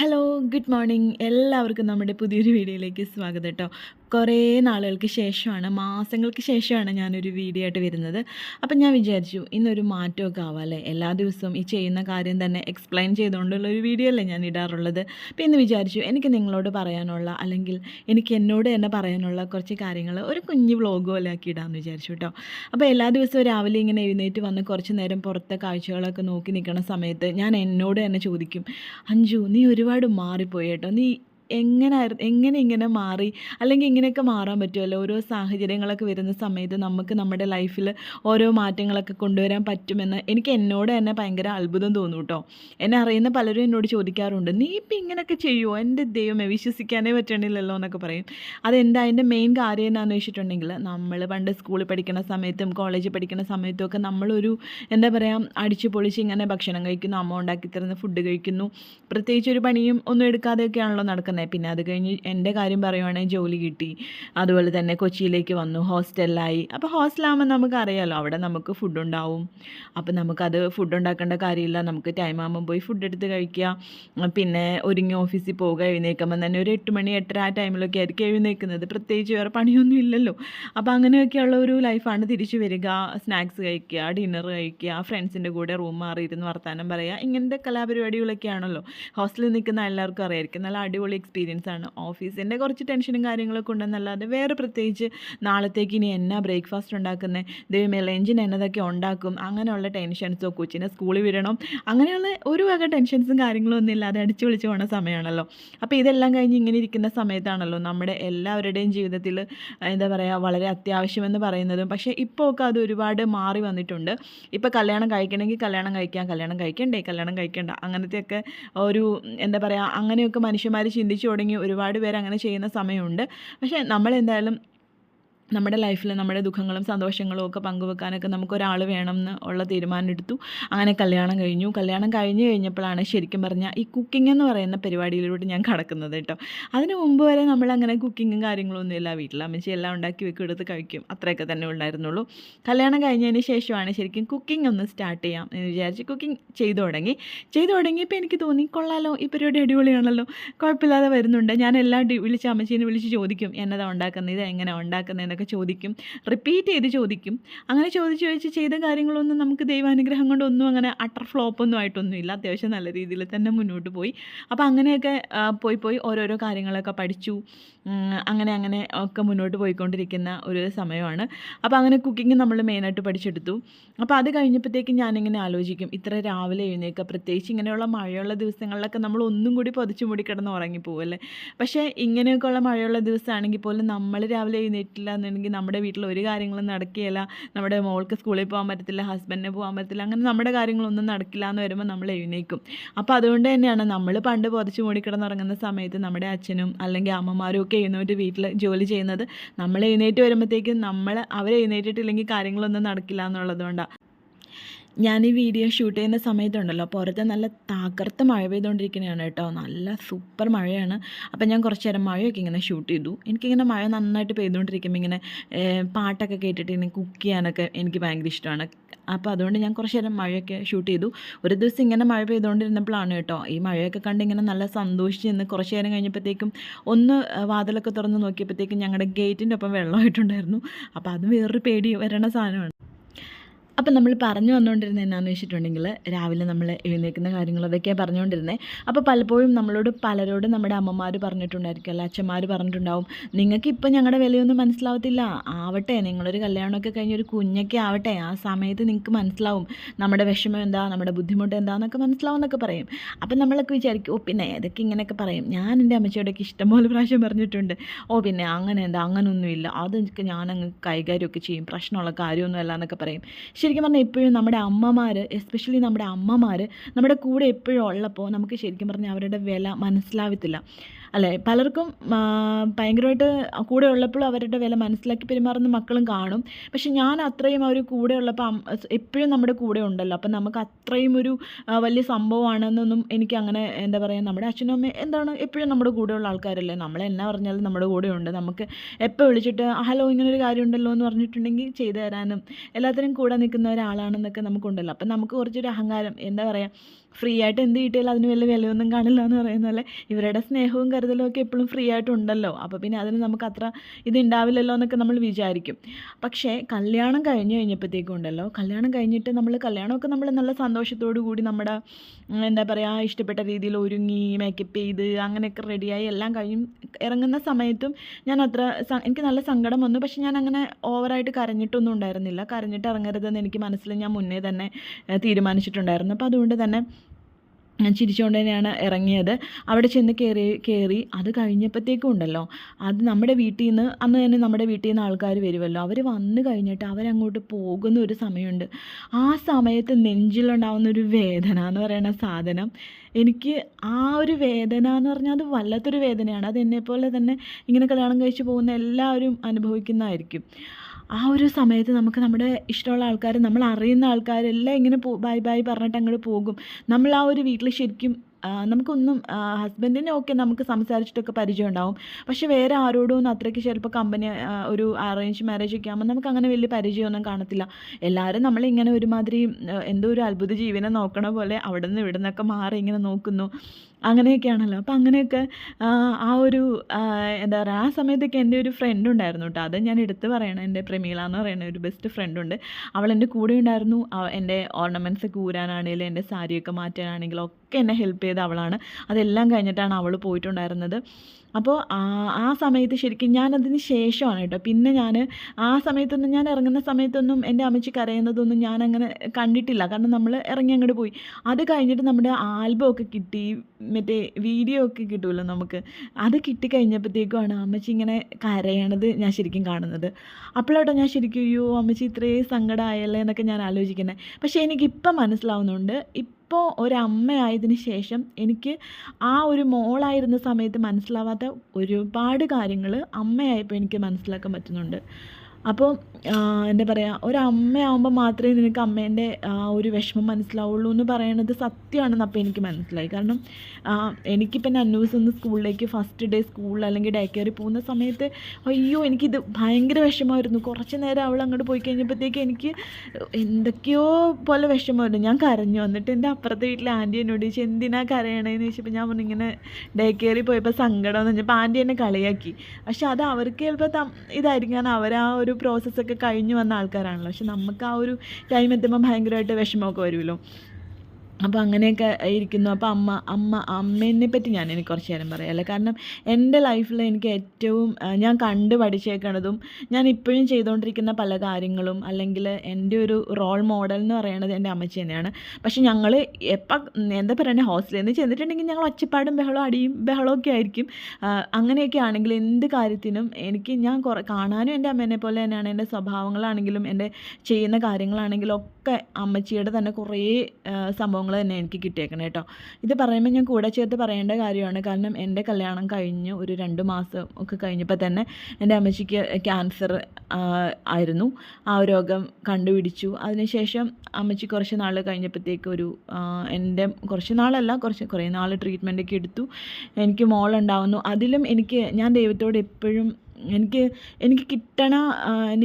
Hello good morning എല്ലാവർക്കും നമ്മുടെ പുതിയൊരു വീഡിയോയിലേക്ക് സ്വാഗതം കേട്ടോ കുറേ നാളുകൾക്ക് ശേഷമാണ് മാസങ്ങൾക്ക് ശേഷമാണ് ഞാനൊരു വീഡിയോ ആയിട്ട് വരുന്നത്. അപ്പം ഞാൻ വിചാരിച്ചു ഇന്നൊരു മാറ്റമൊക്കെ ആവാമല്ലേ എല്ലാ ദിവസവും ഈ ചെയ്യുന്ന കാര്യം തന്നെ എക്സ്പ്ലെയിൻ ചെയ്തുകൊണ്ടുള്ള ഒരു വീഡിയോ അല്ലേ ഞാൻ ഇടാറുള്ളത്. അപ്പം ഇന്ന് വിചാരിച്ചു എനിക്ക് നിങ്ങളോട് പറയാനുള്ള അല്ലെങ്കിൽ എനിക്ക് എന്നോട് തന്നെ പറയാനുള്ള കുറച്ച് കാര്യങ്ങൾ ഒരു കുഞ്ഞു വ്ളോഗ് പോലെ ആക്കി ഇടാമെന്ന് വിചാരിച്ചു കേട്ടോ അപ്പോൾ എല്ലാ ദിവസവും രാവിലെ ഇങ്ങനെ എഴുന്നേറ്റ് വന്ന് കുറച്ച് നേരം പുറത്തെ കാഴ്ചകളൊക്കെ നോക്കി നിൽക്കുന്ന സമയത്ത് ഞാൻ എന്നോട് തന്നെ ചോദിക്കും അഞ്ജു നീ ഒരുപാട് മാറിപ്പോയി കേട്ടോ നീ എങ്ങനെ എങ്ങനെ ഇങ്ങനെ മാറി അല്ലെങ്കിൽ ഇങ്ങനെയൊക്കെ മാറാൻ പറ്റുമല്ലോ ഓരോ സാഹചര്യങ്ങളൊക്കെ വരുന്ന സമയത്ത് നമുക്ക് നമ്മുടെ ലൈഫിൽ ഓരോ മാറ്റങ്ങളൊക്കെ കൊണ്ടുവരാൻ പറ്റുമെന്ന് എനിക്ക് എന്നോട് തന്നെ ഭയങ്കര അത്ഭുതം തോന്നും കേട്ടോ എന്നെ അറിയുന്ന പലരും എന്നോട് ചോദിക്കാറുണ്ട് നീ ഇപ്പം ഇങ്ങനെയൊക്കെ ചെയ്യുമോ എന്റെ ദൈവമേ വിശ്വസിക്കാനേ പറ്റണില്ലല്ലോ എന്നൊക്കെ പറയും. അതെന്താ അതിന്റെ മെയിൻ കാര്യം എന്നാന്ന് വെച്ചിട്ടുണ്ടെങ്കിൽ നമ്മൾ പണ്ട് സ്കൂളിൽ പഠിക്കുന്ന സമയത്തും കോളേജിൽ പഠിക്കുന്ന സമയത്തും ഒക്കെ നമ്മളൊരു എന്താ പറയുക അടിച്ചു പൊളിച്ച് ഇങ്ങനെ ഭക്ഷണം കഴിക്കുന്നു അമ്മ ഉണ്ടാക്കി തരുന്ന ഫുഡ് കഴിക്കുന്നു. പ്രത്യേകിച്ച് ഒരു പണിയും ഒന്നും എടുക്കാതെയൊക്കെയാണല്ലോ നടക്കുന്നത് പിന്നെ അത് കഴിഞ്ഞ് എന്റെ കാര്യം പറയുവാണെങ്കിൽ ജോലി കിട്ടി. അതുപോലെ തന്നെ കൊച്ചിയിലേക്ക് വന്നു. ഹോസ്റ്റലിലായി. അപ്പോൾ ഹോസ്റ്റലാകുമ്പോൾ നമുക്കറിയാമല്ലോ അവിടെ നമുക്ക് ഫുഡ് ഉണ്ടാവും. അപ്പോൾ നമുക്കത് ഫുഡ് ഉണ്ടാക്കേണ്ട കാര്യമില്ല. നമുക്ക് ടൈം ആകുമ്പോൾ പോയി ഫുഡ് എടുത്ത് കഴിക്കുക. പിന്നെ ഒരുങ്ങി ഓഫീസിൽ പോവുക എഴുന്നേൽക്കുമ്പോൾ തന്നെ ഒരു എട്ട് മണി എട്ടര ആ ടൈമിലൊക്കെ ആയിരിക്കും എഴുന്നേൽക്കുന്നത്. പ്രത്യേകിച്ച് വേറെ പണിയൊന്നും ഇല്ലല്ലോ. അപ്പോൾ അങ്ങനെയൊക്കെയുള്ള ഒരു ലൈഫാണ് തിരിച്ചു വരിക. സ്നാക്സ് കഴിക്കുക ഡിന്നർ കഴിക്കുക ഫ്രണ്ട്സിന്റെ കൂടെ റൂം മാറിയിരുന്ന് വർത്തമാനം പറയുക. ഇങ്ങനത്തെ കലാപരിപാടികളൊക്കെയാണല്ലോ ഹോസ്റ്റലിൽ നിൽക്കുന്ന എല്ലാവർക്കും അറിയായിരിക്കും. നല്ല അടിപൊളി എക്സ്പീരിയൻസ് ആണ്. ഓഫീസിന്റെ കുറച്ച് ടെൻഷനും കാര്യങ്ങളൊക്കെ ഉണ്ടെന്നല്ലാതെ വേറെ പ്രത്യേകിച്ച് നാളത്തേക്ക് ഇനി എന്നാ ബ്രേക്ക്ഫാസ്റ്റ് ഉണ്ടാക്കുന്നത് ദൈവമേ ലഞ്ചിന് എന്നതൊക്കെ ഉണ്ടാക്കും. അങ്ങനെയുള്ള ടെൻഷൻസോ കൊച്ചിനെ സ്കൂളിൽ വിടണം. അങ്ങനെയുള്ള ഒരു വക ടെൻഷൻസും കാര്യങ്ങളും ഒന്നും ഇല്ലാതെ അടിച്ചു വിളിച്ച് പോണ സമയമാണല്ലോ. അപ്പോൾ ഇതെല്ലാം കഴിഞ്ഞ് ഇങ്ങനെ ഇരിക്കുന്ന സമയത്താണല്ലോ നമ്മുടെ എല്ലാവരുടെയും ജീവിതത്തിൽ എന്താ പറയുക വളരെ അത്യാവശ്യമെന്ന് പറയുന്നതും. പക്ഷേ ഇപ്പോൾ ഒക്കെ അത് ഒരുപാട് മാറി വന്നിട്ടുണ്ട്. ഇപ്പോൾ കല്യാണം കഴിക്കണമെങ്കിൽ കല്യാണം കഴിക്കാം കല്യാണം കഴിക്കണ്ടേ കല്യാണം കഴിക്കണ്ട. അങ്ങനത്തെയൊക്കെ ഒരു എന്താ പറയുക അങ്ങനെയൊക്കെ മനുഷ്യന്മാർ ചിന്തിച്ചു തുടങ്ങി ഒരുപാട് പേര് അങ്ങനെ ചെയ്യുന്ന സമയമുണ്ട്. പക്ഷേ നമ്മളെന്തായാലും നമ്മുടെ ലൈഫിൽ നമ്മുടെ ദുഃഖങ്ങളും സന്തോഷങ്ങളും ഒക്കെ പങ്കുവെക്കാനൊക്കെ നമുക്കൊരാൾ എന്ന് ഉള്ള തീരുമാനം എടുത്തു അങ്ങനെ കല്യാണം കഴിഞ്ഞു. കല്യാണം കഴിഞ്ഞ് കഴിഞ്ഞപ്പോഴാണ് ശരിക്കും പറഞ്ഞാൽ ഈ കുക്കിംഗ് എന്ന് പറയുന്ന പരിപാടിയിലൂടെ ഞാൻ കടക്കുന്നത് കേട്ടോ. അതിന് മുമ്പ് വരെ നമ്മൾ അങ്ങനെ കുക്കിങ്ങും കാര്യങ്ങളൊന്നും ഇല്ല. വീട്ടിൽ അമ്മച്ചി എല്ലാം ഉണ്ടാക്കി വെക്കും എടുത്ത് കഴിക്കും. അത്രയൊക്കെ തന്നെ ഉണ്ടായിരുന്നുള്ളൂ. കല്യാണം കഴിഞ്ഞതിന് ശേഷമാണ് ശരിക്കും കുക്കിംഗ് ഒന്ന് സ്റ്റാർട്ട് ചെയ്യാം എന്ന് വിചാരിച്ച് കുക്കിംഗ് ചെയ്തു തുടങ്ങി. ചെയ്തു തുടങ്ങിയപ്പോൾ എനിക്ക് തോന്നി കൊള്ളാലോ ഈ പരിപാടി അടിപൊളിയാണല്ലോ. കുഴപ്പമില്ലാതെ വരുന്നുണ്ട്. ഞാൻ എല്ലാം വിളിച്ച് അമ്മച്ചീനെ വിളിച്ച് ചോദിക്കും എന്നതാ ഉണ്ടാക്കുന്നത് ഇത് എങ്ങനെ ഉണ്ടാക്കുന്നതെന്നൊക്കെ എന്നൊക്കെ ചോദിക്കും. റിപ്പീറ്റ് ചെയ്ത് ചോദിക്കും. അങ്ങനെ ചോദിച്ച് ചോദിച്ച് ചെയ്ത കാര്യങ്ങളൊന്നും നമുക്ക് ദൈവാനുഗ്രഹം കൊണ്ടൊന്നും അങ്ങനെ അട്ടർ ഫ്ലോപ്പൊന്നും ആയിട്ടൊന്നും ഇല്ല അത്യാവശ്യം നല്ല രീതിയിൽ തന്നെ മുന്നോട്ട് പോയി. അപ്പോൾ അങ്ങനെയൊക്കെ പോയി പോയി ഓരോരോ കാര്യങ്ങളൊക്കെ പഠിച്ചു. അങ്ങനെ അങ്ങനെ ഒക്കെ മുന്നോട്ട് പോയിക്കൊണ്ടിരിക്കുന്ന ഒരു സമയമാണ്. അപ്പോൾ അങ്ങനെ കുക്കിംഗ് നമ്മൾ മെയിനായിട്ട് പഠിച്ചെടുത്തു. അപ്പോൾ അത് കഴിഞ്ഞപ്പോഴത്തേക്കും ഞാനിങ്ങനെ ആലോചിക്കും ഇത്ര രാവിലെ എഴുന്നേൽക്കുക പ്രത്യേകിച്ച് ഇങ്ങനെയുള്ള മഴയുള്ള ദിവസങ്ങളിലൊക്കെ നമ്മൾ ഒന്നും കൂടി പൊതിച്ചു മൂടി കിടന്ന് ഉറങ്ങിപ്പോവല്ലേ പക്ഷേ ഇങ്ങനെയൊക്കെയുള്ള മഴയുള്ള ദിവസമാണെങ്കിൽ പോലും നമ്മൾ രാവിലെ എഴുന്നേറ്റില്ല എന്നുണ്ടെങ്കിൽ നമ്മുടെ വീട്ടിൽ ഒരു കാര്യങ്ങളും നടക്കുകയില്ല. നമ്മുടെ മോൾക്ക് സ്കൂളിൽ പോകാൻ പറ്റത്തില്ല ഹസ്ബൻഡിന് പോകാൻ പറ്റത്തില്ല അങ്ങനെ നമ്മുടെ കാര്യങ്ങളൊന്നും നടക്കില്ല എന്ന് വരുമ്പോൾ നമ്മൾ എഴുന്നേക്കും അപ്പോൾ അതുകൊണ്ട് തന്നെയാണ് നമ്മൾ പണ്ട് പുതച്ച് മൂടിക്കിടന്നുറങ്ങുന്ന സമയത്ത് നമ്മുടെ അച്ഛനും അല്ലെങ്കിൽ അമ്മമാരും ഒക്കെ എഴുന്നേറ്റ് വീട്ടിൽ ജോലി ചെയ്യുന്നത് നമ്മൾ എഴുന്നേറ്റ് വരുമ്പോഴത്തേക്കും നമ്മൾ അവരെഴുന്നേറ്റിട്ടില്ലെങ്കിൽ കാര്യങ്ങളൊന്നും നടക്കില്ല എന്നുള്ളത് കൊണ്ടാണ് ഞാൻ ഈ വീഡിയോ ഷൂട്ട് ചെയ്യുന്ന സമയത്തുണ്ടല്ലോ പുറത്ത് നല്ല തകർത്ത് മഴ പെയ്തുകൊണ്ടിരിക്കുന്നതാണ് കേട്ടോ. നല്ല സൂപ്പർ മഴയാണ്. അപ്പം ഞാൻ കുറച്ച് നേരം മഴയൊക്കെ ഇങ്ങനെ ഷൂട്ട് ചെയ്തു. എനിക്കിങ്ങനെ മഴ നന്നായിട്ട് പെയ്തുകൊണ്ടിരിക്കുമ്പോൾ ഇങ്ങനെ പാട്ടൊക്കെ കേട്ടിട്ട് ഇങ്ങനെ കുക്ക് ചെയ്യാനൊക്കെ എനിക്ക് ഭയങ്കര ഇഷ്ടമാണ്. അപ്പോൾ അതുകൊണ്ട് ഞാൻ കുറച്ച് നേരം മഴയൊക്കെ ഷൂട്ട് ചെയ്തു. ഒരു ദിവസം ഇങ്ങനെ മഴ പെയ്തുകൊണ്ടിരുന്നപ്പോഴാണ് കേട്ടോ ഈ മഴയൊക്കെ കണ്ട് ഇങ്ങനെ നല്ല സന്തോഷിച്ച് നിന്ന് കുറച്ച് നേരം കഴിഞ്ഞപ്പോഴത്തേക്കും ഒന്ന് വാതിലൊക്കെ തുറന്ന് നോക്കിയപ്പോഴത്തേക്കും ഞങ്ങളുടെ ഗേറ്റിന്റെ ഒപ്പം വെള്ളമായിട്ടുണ്ടായിരുന്നു. അപ്പോൾ അത് വേറൊരു പേടി വരണ സാധനമാണ്. അപ്പം നമ്മൾ പറഞ്ഞു വന്നുകൊണ്ടിരുന്നത് എന്നാന്ന് വെച്ചിട്ടുണ്ടെങ്കിൽ രാവിലെ നമ്മൾ എഴുന്നേൽക്കുന്ന കാര്യങ്ങൾ അതൊക്കെയാണ് പറഞ്ഞുകൊണ്ടിരുന്നത് അപ്പോൾ പലപ്പോഴും നമ്മളോട് പലരോടും നമ്മുടെ അമ്മമാർ പറഞ്ഞിട്ടുണ്ടായിരിക്കും അല്ല അച്ഛന്മാർ പറഞ്ഞിട്ടുണ്ടാവും നിങ്ങൾക്ക് ഇപ്പം ഞങ്ങളുടെ വിലയൊന്നും മനസ്സിലാവത്തില്ല. ആവട്ടെ നിങ്ങളൊരു കല്യാണമൊക്കെ കഴിഞ്ഞ് ഒരു കുഞ്ഞൊക്കെ ആവട്ടെ ആ സമയത്ത് നിങ്ങൾക്ക് മനസ്സിലാവും നമ്മുടെ വിഷമം എന്താ നമ്മുടെ ബുദ്ധിമുട്ട് എന്താണെന്നൊക്കെ മനസ്സിലാവും എന്നൊക്കെ പറയും. അപ്പം നമ്മളൊക്കെ വിചാരിക്കും ഓ പിന്നെ ഇതൊക്കെ ഇങ്ങനെയൊക്കെ പറയും. ഞാൻ എന്റെ അമ്മച്ചിയോടൊക്കെ ഇഷ്ടംപോലെ പ്രാവശ്യം പറഞ്ഞിട്ടുണ്ട്. ഓ പിന്നെ അങ്ങനെ എന്താ അങ്ങനെയൊന്നുമില്ല അതൊക്കെ ഞാനങ്ങ് കൈകാര്യമൊക്കെ ചെയ്യും പ്രശ്നമുള്ള കാര്യമൊന്നുമല്ല എന്നൊക്കെ പറയും. ശരിക്കും പറഞ്ഞാൽ എപ്പോഴും നമ്മുടെ അമ്മമാർ എസ്പെഷ്യലി നമ്മുടെ അമ്മമാർ നമ്മുടെ കൂടെ എപ്പോഴും ഉള്ളപ്പോൾ നമുക്ക് ശരിക്കും പറഞ്ഞാൽ അവരുടെ വില മനസ്സിലാവത്തില്ല. അല്ലേ? പലർക്കും ഭയങ്കരമായിട്ട് കൂടെ ഉള്ളപ്പോൾ അവരുടെ വില മനസ്സിലാക്കി പെരുമാറുന്ന മക്കളും കാണും. പക്ഷെ ഞാൻ അത്രയും അവർ കൂടെ ഉള്ളപ്പോൾ എപ്പോഴും നമ്മുടെ കൂടെ ഉണ്ടല്ലോ. അപ്പം നമുക്ക് അത്രയും ഒരു വലിയ സംഭവമാണെന്നൊന്നും എനിക്ക് അങ്ങനെ എന്താ പറയുക നമ്മുടെ അച്ഛനും അമ്മയും എന്താണ് എപ്പോഴും നമ്മുടെ കൂടെ ഉള്ള ആൾക്കാരല്ലേ? നമ്മൾ എന്നാ പറഞ്ഞാലും നമ്മുടെ കൂടെ ഉണ്ട്. നമുക്ക് എപ്പോൾ വിളിച്ചിട്ട് ഹലോ ഇങ്ങനൊരു കാര്യം ഉണ്ടല്ലോ എന്ന് പറഞ്ഞിട്ടുണ്ടെങ്കിൽ ചെയ്തു തരാനും എല്ലാത്തിനും കൂടെ നിൽക്കുന്ന ഒരാളാണെന്നൊക്കെ നമുക്കുണ്ടല്ലോ. അപ്പം നമുക്ക് കുറച്ചൊരു അഹങ്കാരം എന്താ പറയുക ഫ്രീ ആയിട്ട് എന്ത് കിട്ടിയാലും അതിന് വലിയ വിലയൊന്നും കാണില്ല എന്ന് പറയുന്ന പോലെ ഇവരുടെ സ്നേഹവും കരുതലും ഒക്കെ എപ്പോഴും ഫ്രീ ആയിട്ടുണ്ടല്ലോ. അപ്പോൾ പിന്നെ അതിന് നമുക്ക് അത്ര ഇതുണ്ടാവില്ലല്ലോ എന്നൊക്കെ നമ്മൾ വിചാരിക്കും. പക്ഷേ കല്യാണം കഴിഞ്ഞ് കഴിഞ്ഞപ്പോഴത്തേക്കും ഉണ്ടല്ലോ കല്യാണം കഴിഞ്ഞിട്ട് നമ്മൾ കല്യാണമൊക്കെ നമ്മൾ നല്ല സന്തോഷത്തോടു കൂടി നമ്മുടെ എന്താ പറയുക ഇഷ്ടപ്പെട്ട രീതിയിൽ ഒരുങ്ങി മേക്കപ്പ് ചെയ്ത് അങ്ങനെയൊക്കെ റെഡിയായി എല്ലാം കഴിയും ഇറങ്ങുന്ന സമയത്തും ഞാൻ അത്ര എനിക്ക് നല്ല സങ്കടം വന്നു. പക്ഷെ ഞാൻ അങ്ങനെ ഓവറായിട്ട് കരഞ്ഞിട്ടൊന്നും ഉണ്ടായിരുന്നില്ല. കരഞ്ഞിട്ട് ഇറങ്ങരുതെന്ന് എനിക്ക് മനസ്സിൽ ഞാൻ മുന്നേ തന്നെ തീരുമാനിച്ചിട്ടുണ്ടായിരുന്നു. അപ്പോൾ അതുകൊണ്ട് തന്നെ ചിരിച്ചുകൊണ്ട് തന്നെയാണ് ഇറങ്ങിയത്. അവിടെ ചെന്ന് കയറി കയറി അത് കഴിഞ്ഞപ്പോഴത്തേക്കും ഉണ്ടല്ലോ അത് നമ്മുടെ വീട്ടിൽ നിന്ന് അന്ന് തന്നെ നമ്മുടെ വീട്ടിൽ നിന്ന് ആൾക്കാർ വരുമല്ലോ അവർ വന്നു കഴിഞ്ഞിട്ട് അവരങ്ങോട്ട് പോകുന്ന ഒരു സമയമുണ്ട്. ആ സമയത്ത് നെഞ്ചിലുണ്ടാവുന്ന ഒരു വേദന എന്ന് പറയുന്ന സാധനം എനിക്ക് ആ ഒരു വേദന എന്ന് പറഞ്ഞാൽ അത് വല്ലാത്തൊരു വേദനയാണ്. അത് എന്നെപ്പോലെ തന്നെ ഇങ്ങനെ കല്യാണം കഴിച്ച് പോകുന്ന എല്ലാവരും അനുഭവിക്കുന്നതായിരിക്കും. ആ ഒരു സമയത്ത് നമുക്ക് നമ്മുടെ ഇഷ്ടമുള്ള ആൾക്കാർ നമ്മൾ അറിയുന്ന ആൾക്കാരെല്ലാം ഇങ്ങനെ പോ ബൈ ബൈ പറഞ്ഞിട്ട് അങ്ങോട്ട് പോകും. നമ്മൾ ആ ഒരു വീട്ടിൽ ശരിക്കും നമുക്കൊന്നും ഹസ്ബൻഡിനെ ഒക്കെ നമുക്ക് സംസാരിച്ചിട്ടൊക്കെ പരിചയം ഉണ്ടാവും. പക്ഷെ വേറെ ആരോടും ഒന്നും അത്രയ്ക്ക് ചിലപ്പോൾ കമ്പനി ഒരു അറേഞ്ച് മാരേജ് ഒക്കെ ആകുമ്പോൾ നമുക്ക് അങ്ങനെ വലിയ പരിചയമൊന്നും കാണത്തില്ല. എല്ലാവരും നമ്മളിങ്ങനെ ഒരുമാതിരി എന്തോ ഒരു അത്ഭുത ജീവനെ നോക്കണ പോലെ അവിടെ നിന്ന് ഇവിടെ നിന്നൊക്കെ മാറി ഇങ്ങനെ നോക്കുന്നു. അങ്ങനെയൊക്കെയാണല്ലോ. അപ്പോൾ അങ്ങനെയൊക്കെ ആ ഒരു എന്താ പറയുക ആ സമയത്തൊക്കെ എന്റെ ഒരു ഫ്രണ്ട് ഉണ്ടായിരുന്നു കേട്ടോ അത് ഞാൻ എടുത്ത് പറയണം എന്റെ പ്രമീള എന്ന് പറയുന്ന ഒരു ബെസ്റ്റ് ഫ്രണ്ട് ഉണ്ട്. അവൾ എന്റെ കൂടെ ഉണ്ടായിരുന്നു. എന്റെ ഓർണമെന്റ്സ് ഒക്കെ ഊരാനാണെങ്കിലും എന്റെ സാരിയൊക്കെ മാറ്റാനാണെങ്കിലും ഒക്കെ എന്നെ ഹെൽപ്പ് ചെയ്ത അവളാണ്. അതെല്ലാം കഴിഞ്ഞിട്ടാണ് അവൾ പോയിട്ടുണ്ടായിരുന്നത്. അപ്പോൾ ആ സമയത്ത് ശരിക്കും ഞാനതിന് ശേഷമാണ് കേട്ടോ. പിന്നെ ഞാൻ ആ സമയത്തൊന്നും ഞാൻ ഇറങ്ങുന്ന സമയത്തൊന്നും എന്റെ അമ്മച്ചി കരയുന്നതൊന്നും ഞാൻ അങ്ങനെ കണ്ടിട്ടില്ല. കാരണം നമ്മൾ ഇറങ്ങി അങ്ങോട്ട് പോയി. അത് കഴിഞ്ഞിട്ട് നമ്മുടെ ആൽബമൊക്കെ കിട്ടി മറ്റേ വീഡിയോ ഒക്കെ കിട്ടുമല്ലോ നമുക്ക്. അത് കിട്ടിക്കഴിഞ്ഞപ്പോഴത്തേക്കുമാണ് അമ്മച്ചി ഇങ്ങനെ കരയണത് ഞാൻ ശരിക്കും കാണുന്നത്. അപ്പോഴോട്ടോ ഞാൻ ശരിക്കും അയ്യോ അമ്മച്ചി ഇത്രയും സങ്കടമായല്ലേ എന്നൊക്കെ ഞാൻ ആലോചിക്കുന്നത് പക്ഷേ എനിക്കിപ്പം മനസ്സിലാവുന്നുണ്ട് ഇപ്പോൾ ഒരമ്മയായതിനു ശേഷം എനിക്ക് ആ ഒരു മോളായിരുന്ന സമയത്ത് മനസ്സിലാവാത്ത ഒരുപാട് കാര്യങ്ങൾ അമ്മയായപ്പോൾ എനിക്ക് മനസ്സിലാക്കാൻ പറ്റുന്നുണ്ട്. അപ്പോൾ എന്താ പറയുക ഒരമ്മയാവുമ്പോൾ മാത്രമേ നിനക്ക് അമ്മേന്റെ ഒരു വിഷമം മനസ്സിലാവുള്ളൂ എന്ന് പറയണത് സത്യമാണെന്ന് അപ്പോൾ എനിക്ക് മനസ്സിലായി. കാരണം എനിക്കിപ്പോൾ അന്നൂസ് ഒന്ന് സ്കൂളിലേക്ക് ഫസ്റ്റ് ഡേ സ്കൂളിൽ അല്ലെങ്കിൽ ഡേ കെയറിൽ പോകുന്ന സമയത്ത് അയ്യോ എനിക്കിത് ഭയങ്കര വിഷമമായിരുന്നു. കുറച്ച് നേരം അവൾ അങ്ങോട്ട് പോയി കഴിഞ്ഞപ്പോഴത്തേക്ക് എനിക്ക് എന്തൊക്കെയോ പോലെ വിഷമമായിരുന്നു. ഞാൻ കരഞ്ഞു. വന്നിട്ട് എന്റെ അപ്പുറത്തെ വീട്ടിലെ ആന്റി എന്നോട് ചോദിച്ചു എന്തിനാ കരയണേന്ന്? ചോദിച്ചപ്പോൾ ഞാൻ പറഞ്ഞു ഇങ്ങനെ ഡേ കെയറിൽ പോയപ്പോൾ സങ്കടം എന്ന് പറഞ്ഞപ്പോൾ ആന്റി എന്നെ കളിയാക്കി. പക്ഷെ അത് അവർക്ക് ചിലപ്പോൾ ഇതായിരിക്കും. കാരണം അവർ ആ ഒരു പ്രോസസ്സൊക്കെ കഴിഞ്ഞ് വന്ന ആൾക്കാരാണല്ലോ. പക്ഷെ നമുക്ക് ആ ഒരു ടൈം എത്തുമ്പോൾ ഭയങ്കരമായിട്ട് വിഷമമൊക്കെ വരുമല്ലോ. അപ്പോൾ അങ്ങനെയൊക്കെ ഇരിക്കുന്നു. അപ്പോൾ അമ്മ അമ്മ അമ്മേനെ പറ്റി ഞാൻ എനിക്ക് കുറച്ച് നേരം പറയാമല്ലോ കാരണം എന്റെ ലൈഫിൽ എനിക്ക് ഏറ്റവും ഞാൻ കണ്ട് പഠിച്ചേക്കണതും ഞാൻ ഇപ്പോഴും ചെയ്തുകൊണ്ടിരിക്കുന്ന പല കാര്യങ്ങളും അല്ലെങ്കിൽ എന്റെ ഒരു റോൾ മോഡൽ എന്ന് പറയുന്നത് എന്റെ അമ്മച്ചി തന്നെയാണ്. പക്ഷേ ഞങ്ങൾ എപ്പം എന്താ പറയുക ഹോസ്റ്റലിൽ നിന്ന് ചെന്നിട്ടുണ്ടെങ്കിൽ ഞങ്ങൾ ഒച്ചപ്പാടും ബഹളവും അടിയും ബഹളമൊക്കെ ആയിരിക്കും. അങ്ങനെയൊക്കെ ആണെങ്കിൽ എന്ത് കാര്യത്തിനും എനിക്ക് ഞാൻ കുറേ കാണാനും എന്റെ അമ്മേനെ പോലെ തന്നെയാണ്. എന്റെ സ്വഭാവങ്ങളാണെങ്കിലും എന്റെ ചെയ്യുന്ന കാര്യങ്ങളാണെങ്കിലും ഒക്കെ അമ്മച്ചിയുടെ തന്നെ കുറേ സംഭവങ്ങൾ സംഭവങ്ങൾ തന്നെ എനിക്ക് കിട്ടിയേക്കണം കേട്ടോ ഇത് പറയുമ്പോൾ ഞാൻ കൂടെ ചേർത്ത് പറയേണ്ട കാര്യമാണ്. കാരണം എന്റെ കല്യാണം കഴിഞ്ഞ് ഒരു രണ്ട് മാസം ഒക്കെ കഴിഞ്ഞപ്പോൾ തന്നെ എന്റെ അമ്മച്ചിക്ക് ക്യാൻസർ ആയിരുന്നു. ആ രോഗം കണ്ടുപിടിച്ചു. അതിനുശേഷം അമ്മച്ചി കുറച്ച് നാൾ കഴിഞ്ഞപ്പോഴത്തേക്ക് ഒരു എന്റെ കുറച്ച് നാളല്ല കുറച്ച് കുറേ നാൾ ട്രീറ്റ്മെന്റൊക്കെ എടുത്തു. എനിക്ക് മോളുണ്ടാവുന്നു. അതിലും എനിക്ക് ഞാൻ ദൈവത്തോട് എപ്പോഴും എനിക്ക് എനിക്ക് കിട്ടണ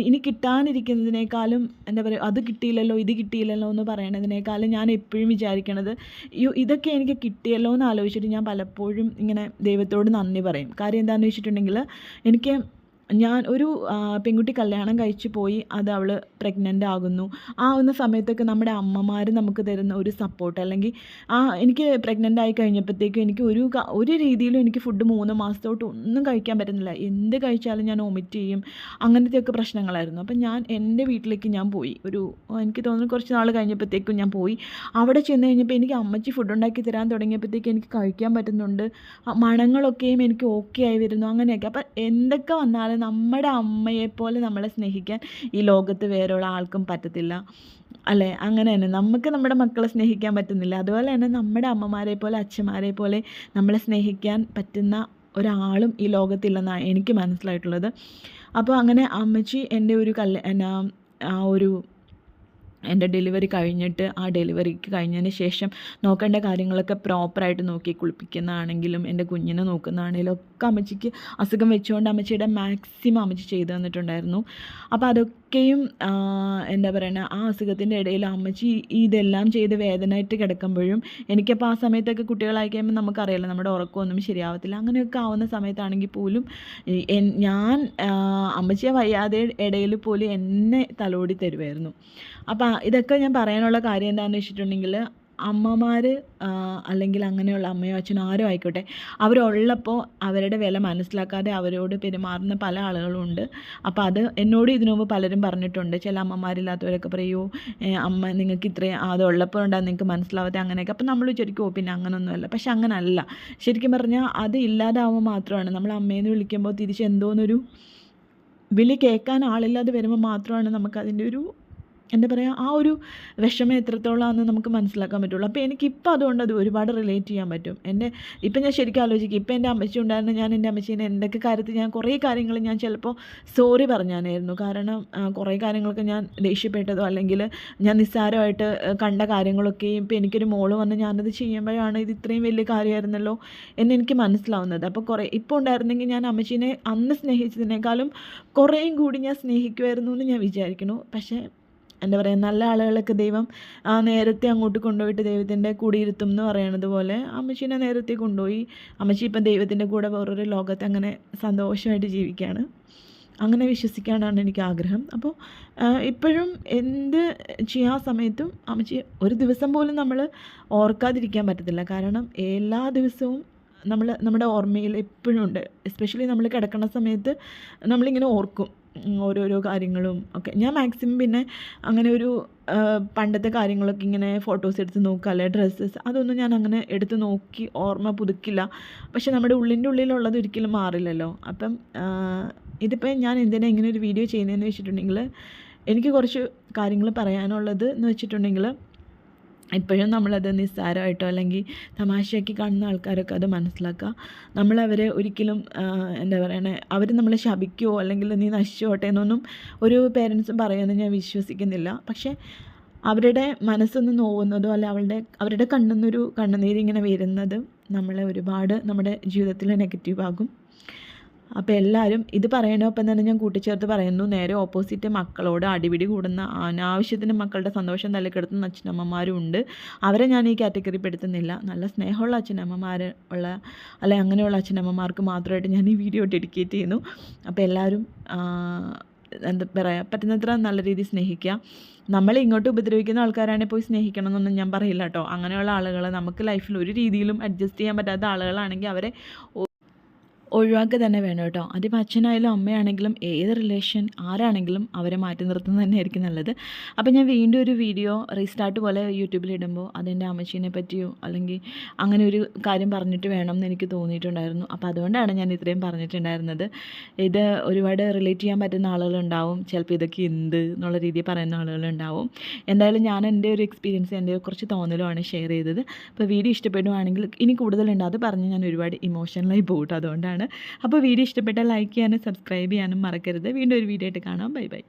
ഇനി കിട്ടാനിരിക്കുന്നതിനേക്കാളും എന്താ പറയുക അത് കിട്ടിയില്ലല്ലോ ഇത് കിട്ടിയില്ലല്ലോ എന്ന് പറയണതിനേക്കാളും ഞാൻ എപ്പോഴും വിചാരിക്കണത് അയ്യോ ഇതൊക്കെ എനിക്ക് കിട്ടിയല്ലോ എന്ന് ആലോചിച്ചിട്ട് ഞാൻ പലപ്പോഴും ഇങ്ങനെ ദൈവത്തോട് നന്ദി പറയും. കാര്യം എന്താണെന്ന് വെച്ചിട്ടുണ്ടെങ്കിൽ എനിക്ക് ഞാൻ ഒരു പെൺകുട്ടി കല്യാണം കഴിച്ചു പോയി അത് അവൾ പ്രഗ്നന്റ് ആകുന്നു. ആവുന്ന സമയത്തൊക്കെ നമ്മുടെ അമ്മമാർ നമുക്ക് തരുന്ന ഒരു സപ്പോർട്ട് അല്ലെങ്കിൽ ആ എനിക്ക് പ്രഗ്നന്റ് ആയി കഴിഞ്ഞപ്പോഴത്തേക്കും എനിക്ക് ഒരു ഒരു രീതിയിലും എനിക്ക് ഫുഡ് മൂന്ന് മാസത്തോട്ട് ഒന്നും കഴിക്കാൻ പറ്റുന്നില്ല. എന്ത് കഴിച്ചാലും ഞാൻ ഒമിറ്റ് ചെയ്യും. അങ്ങനത്തെയൊക്കെ പ്രശ്നങ്ങളായിരുന്നു. അപ്പം ഞാൻ എന്റെ വീട്ടിലേക്ക് ഞാൻ പോയി. ഒരു എനിക്ക് തോന്നുന്നു കുറച്ച് നാൾ കഴിഞ്ഞപ്പോഴത്തേക്കും ഞാൻ പോയി. അവിടെ ചെന്ന് കഴിഞ്ഞപ്പോൾ എനിക്ക് അമ്മച്ചി ഫുഡ് ഉണ്ടാക്കി തരാൻ തുടങ്ങിയപ്പോഴത്തേക്കും എനിക്ക് കഴിക്കാൻ പറ്റുന്നുണ്ട്. മണങ്ങളൊക്കെയും എനിക്ക് ഓക്കെ ആയി വരുന്നു. അങ്ങനെയൊക്കെ. അപ്പം എന്തൊക്കെ വന്നാലും നമ്മുടെ അമ്മയെപ്പോലെ നമ്മളെ സ്നേഹിക്കാൻ ഈ ലോകത്ത് വേറെയുള്ള ആൾക്കും പറ്റത്തില്ല. അല്ലേ? അങ്ങനെ തന്നെ. നമുക്ക് നമ്മുടെ മക്കളെ സ്നേഹിക്കാൻ പറ്റുന്നില്ല. അതുപോലെ തന്നെ നമ്മുടെ അമ്മമാരെ പോലെ അച്ഛന്മാരെ പോലെ നമ്മളെ സ്നേഹിക്കാൻ പറ്റുന്ന ഒരാളും ഈ ലോകത്തില്ലെന്നാണ് എനിക്ക് മനസ്സിലായിട്ടുള്ളത്. അപ്പോൾ അങ്ങനെ അമ്മച്ചി എന്റെ ഒരു കല്യാ എന്നാ ആ ഒരു എന്റെ ഡെലിവറി കഴിഞ്ഞിട്ട് ആ ഡെലിവറിക്ക് കഴിഞ്ഞതിന് ശേഷം നോക്കേണ്ട കാര്യങ്ങളൊക്കെ പ്രോപ്പറായിട്ട് നോക്കി കുളിപ്പിക്കുന്നതാണെങ്കിലും എന്റെ കുഞ്ഞിനെ നോക്കുന്നതാണെങ്കിലും ഒക്കെ അമ്മച്ചിക്ക് അസുഖം വെച്ചുകൊണ്ട് അമ്മച്ചിയുടെ മാക്സിമം അമ്മച്ചി ചെയ്തു തന്നിട്ടുണ്ടായിരുന്നു. അപ്പോൾ അതൊക്കെയും എന്താ പറയുക ആ അസുഖത്തിന്റെ ഇടയിൽ അമ്മച്ചി ഇതെല്ലാം ചെയ്ത് വേദനയായിട്ട് കിടക്കുമ്പോഴും എനിക്കപ്പോൾ ആ സമയത്തൊക്കെ കുട്ടികളായി കഴിയുമ്പോൾ നമുക്കറിയാലോ നമ്മുടെ ഉറക്കമൊന്നും ശരിയാവത്തില്ല. അങ്ങനെയൊക്കെ ആവുന്ന സമയത്താണെങ്കിൽ പോലും ഞാൻ അമ്മച്ചിയെ വയ്യാതെ ഇടയിൽ പോലും എന്നെ തലോടി തരുമായിരുന്നു അപ്പോൾ ഇതൊക്കെ ഞാൻ പറയാനുള്ള കാര്യം എന്താണെന്ന് വെച്ചിട്ടുണ്ടെങ്കിൽ അമ്മമാർ അല്ലെങ്കിൽ അങ്ങനെയുള്ള അമ്മയോ അച്ഛനോ ആരോ ആയിക്കോട്ടെ അവരുള്ളപ്പോൾ അവരുടെ വില മനസ്സിലാക്കാതെ അവരോട് പെരുമാറുന്ന പല ആളുകളും ഉണ്ട്. അപ്പോൾ അത് എന്നോട് ഇതിനു മുമ്പ് പലരും പറഞ്ഞിട്ടുണ്ട്. ചില അമ്മമാരില്ലാത്തവരൊക്കെ പറയൂ അമ്മ നിങ്ങൾക്ക് ഇത്രയും അത് ഉള്ളപ്പോൾ ഉണ്ടാകും നിങ്ങൾക്ക് മനസ്സിലാവാതെ അങ്ങനെയൊക്കെ. അപ്പോൾ നമ്മൾ ശരിക്കും ഓ പിന്നെ അങ്ങനൊന്നുമല്ല. പക്ഷെ അങ്ങനല്ല. ശരിക്കും പറഞ്ഞാൽ അത് ഇല്ലാതാവുമ്പോൾ മാത്രമാണ്. നമ്മൾ അമ്മയെന്ന് വിളിക്കുമ്പോൾ തിരിച്ച് എന്തോന്നൊരു വിളി കേൾക്കാൻ ആളില്ലാതെ വരുമ്പോൾ മാത്രമാണ് നമുക്കതിന്റെ ഒരു എന്താ പറയുക ആ ഒരു വിഷമം എത്രത്തോളമാണെന്ന് നമുക്ക് മനസ്സിലാക്കാൻ പറ്റുള്ളൂ. അപ്പോൾ എനിക്കിപ്പോൾ അതുകൊണ്ട് അത് ഒരുപാട് റിലേറ്റ് ചെയ്യാൻ പറ്റും. എന്റെ ഇപ്പം ഞാൻ ശരിക്കും ആലോചിക്കും ഇപ്പം എന്റെ അമ്മച്ചി ഉണ്ടായിരുന്നു ഞാൻ എന്റെ അമ്മച്ചീനെ എന്തൊക്കെ കാര്യത്തിൽ ഞാൻ കുറേ കാര്യങ്ങൾ ഞാൻ ചിലപ്പോൾ സോറി പറഞ്ഞാനായിരുന്നു. കാരണം കുറേ കാര്യങ്ങളൊക്കെ ഞാൻ ദേഷ്യപ്പെട്ടതോ അല്ലെങ്കിൽ ഞാൻ നിസ്സാരമായിട്ട് കണ്ട കാര്യങ്ങളൊക്കെയും ഇപ്പം എനിക്കൊരു മോൾ വന്ന് ഞാനത് ചെയ്യുമ്പോഴാണ് ഇത് ഇത്രയും വലിയ കാര്യമായിരുന്നല്ലോ എന്നെനിക്ക് മനസ്സിലാവുന്നത്. അപ്പോൾ കുറേ ഇപ്പോൾ ഉണ്ടായിരുന്നെങ്കിൽ ഞാൻ അമ്മച്ചീനെ അന്ന് സ്നേഹിച്ചതിനേക്കാളും കുറേയും കൂടി ഞാൻ സ്നേഹിക്കുമായിരുന്നു എന്ന് ഞാൻ വിചാരിക്കുന്നു. പക്ഷേ എന്താ പറയുക നല്ല ആളുകളൊക്കെ ദൈവം ആ നേരത്തെ അങ്ങോട്ട് കൊണ്ടുപോയിട്ട് ദൈവത്തിന്റെ ഇരുത്തും എന്ന് പറയണത് പോലെ അമ്മച്ചീനെ നേരത്തെ കൊണ്ടുപോയി. അമ്മച്ചി ഇപ്പം ദൈവത്തിന്റെ കൂടെ വേറൊരു ലോകത്ത് അങ്ങനെ സന്തോഷമായിട്ട് ജീവിക്കുകയാണ്. അങ്ങനെ വിശ്വസിക്കാനാണ് എനിക്ക് ആഗ്രഹം. അപ്പോൾ ഇപ്പോഴും എന്ത് ചെയ്യാൻ സമയത്തും അമ്മച്ചി ഒരു ദിവസം പോലും നമ്മൾ ഓർക്കാതിരിക്കാൻ പറ്റത്തില്ല. കാരണം എല്ലാ ദിവസവും നമ്മൾ നമ്മുടെ ഓർമ്മയിൽ എപ്പോഴും ഉണ്ട്. എസ്പെഷ്യലി നമ്മൾ കിടക്കുന്ന സമയത്ത് നമ്മളിങ്ങനെ ഓർക്കും. ഓരോരോ കാര്യങ്ങളും ഒക്കെ. ഞാൻ മാക്സിമം പിന്നെ അങ്ങനെ ഒരു പണ്ടത്തെ കാര്യങ്ങളൊക്കെ ഇങ്ങനെ ഫോട്ടോസ് എടുത്ത് നോക്കുക അല്ലെ ഡ്രസ്സസ് അതൊന്നും ഞാൻ അങ്ങനെ എടുത്ത് നോക്കി ഓർമ്മ പുതുക്കില്ല. പക്ഷെ നമ്മുടെ ഉള്ളിന്റെ ഉള്ളിലുള്ളത് ഒരിക്കലും മാറില്ലല്ലോ. അപ്പം ഇതിപ്പോൾ ഞാൻ എന്തിനാ ഇങ്ങനെ ഒരു വീഡിയോ ചെയ്യുന്നതെന്ന് വെച്ചിട്ടുണ്ടെങ്കിൽ എനിക്ക് കുറച്ച് കാര്യങ്ങൾ പറയാനുള്ളത് എന്ന് വെച്ചിട്ടുണ്ടെങ്കിൽ ഇപ്പോഴും നമ്മളത് നിസ്സാരമായിട്ടോ അല്ലെങ്കിൽ തമാശയാക്കി കാണുന്ന ആൾക്കാരൊക്കെ അത് മനസ്സിലാക്കുക. നമ്മളവരെ ഒരിക്കലും എന്താ പറയണേ അവർ നമ്മളെ ശപിക്കുമോ അല്ലെങ്കിൽ നീ നശിച്ചോട്ടെ എന്നൊന്നും ഒരു പേരൻസും പറയുമെന്ന് ഞാൻ വിശ്വസിക്കുന്നില്ല. പക്ഷേ അവരുടെ മനസ്സൊന്ന് നോവുന്നതോ അല്ല അവളുടെ അവരുടെ കണ്ണുന്നൊരു കണ്ണുനീരിങ്ങനെ വരുന്നത് നമ്മളെ ഒരുപാട് നമ്മുടെ ജീവിതത്തിൽ നെഗറ്റീവ് ആകും. അപ്പോൾ എല്ലാവരും ഇത് പറയണൊപ്പം തന്നെ ഞാൻ കൂട്ടിച്ചേർത്ത് പറയുന്നു. നേരെ ഓപ്പോസിറ്റ് മക്കളോട് അടിപിടി കൂടുന്ന അനാവശ്യത്തിന് മക്കളുടെ സന്തോഷം തല്ലിക്കെടുത്തുന്ന അച്ഛനമ്മമാരും ഉണ്ട്. അവരെ ഞാൻ ഈ കാറ്റഗറി പെടുത്തുന്നില്ല. നല്ല സ്നേഹമുള്ള അച്ഛനമ്മമാർ ഉള്ള അല്ലെ അങ്ങനെയുള്ള അച്ഛനമ്മമാർക്ക് മാത്രമായിട്ട് ഞാൻ ഈ വീഡിയോ ഡെഡിക്കേറ്റ് ചെയ്യുന്നു. അപ്പോൾ എല്ലാവരും എന്താ പറയുക പറ്റുന്നത്ര നല്ല രീതിയിൽ സ്നേഹിക്കുക. നമ്മൾ ഇങ്ങോട്ട് ഉപദ്രവിക്കുന്ന ആൾക്കാരാണെങ്കിൽ പോയി സ്നേഹിക്കണം എന്നൊന്നും ഞാൻ പറയില്ല കേട്ടോ. അങ്ങനെയുള്ള ആളുകൾ നമുക്ക് ലൈഫിൽ ഒരു രീതിയിലും അഡ്ജസ്റ്റ് ചെയ്യാൻ പറ്റാത്ത ആളുകളാണെങ്കിൽ അവരെ ഒഴിവാക്കുക തന്നെ വേണം കേട്ടോ. അതിപ്പോൾ അച്ഛനായാലും അമ്മയാണെങ്കിലും ഏത് റിലേഷൻ ആരാണെങ്കിലും അവരെ മാറ്റി നിർത്തുന്നത് തന്നെയായിരിക്കും നല്ലത്. അപ്പോൾ ഞാൻ വീണ്ടും ഒരു വീഡിയോ റീസ്റ്റാർട്ട് പോലെ യൂട്യൂബിൽ ഇടുമ്പോൾ അതെന്റെ അമ്മച്ചീനെ പറ്റിയോ അല്ലെങ്കിൽ അങ്ങനെ ഒരു കാര്യം പറഞ്ഞിട്ട് വേണം എന്ന് എനിക്ക് തോന്നിയിട്ടുണ്ടായിരുന്നു. അപ്പോൾ അതുകൊണ്ടാണ് ഞാൻ ഇത്രയും പറഞ്ഞിട്ടുണ്ടായിരുന്നത്. ഇത് ഒരുപാട് റിലേറ്റ് ചെയ്യാൻ പറ്റുന്ന ആളുകളുണ്ടാവും. ചിലപ്പോൾ ഇതൊക്കെ എന്ത് എന്നുള്ള രീതിയിൽ പറയുന്ന ആളുകളുണ്ടാവും. എന്തായാലും ഞാൻ എന്റെ ഒരു എക്സ്പീരിയൻസ് എന്റെ കുറച്ച് തോന്നലുമാണ് ഷെയർ ചെയ്തത്. അപ്പോൾ വീഡിയോ ഇഷ്ടപ്പെടുവാണെങ്കിൽ ഇനി കൂടുതലുണ്ട്. അത് പറഞ്ഞ് ഞാൻ ഒരുപാട് ഇമോഷണലായി പോകട്ടോ അതുകൊണ്ടാണ് അപ്പോൾ വീഡിയോ ഇഷ്ടപ്പെട്ടാൽ ലൈക്ക് ചെയ്യാനും സബ്സ്ക്രൈബ് ചെയ്യാനും മറക്കരുത്. വീണ്ടും ഒരു വീഡിയോ ആയിട്ട് കാണാം. Bye bye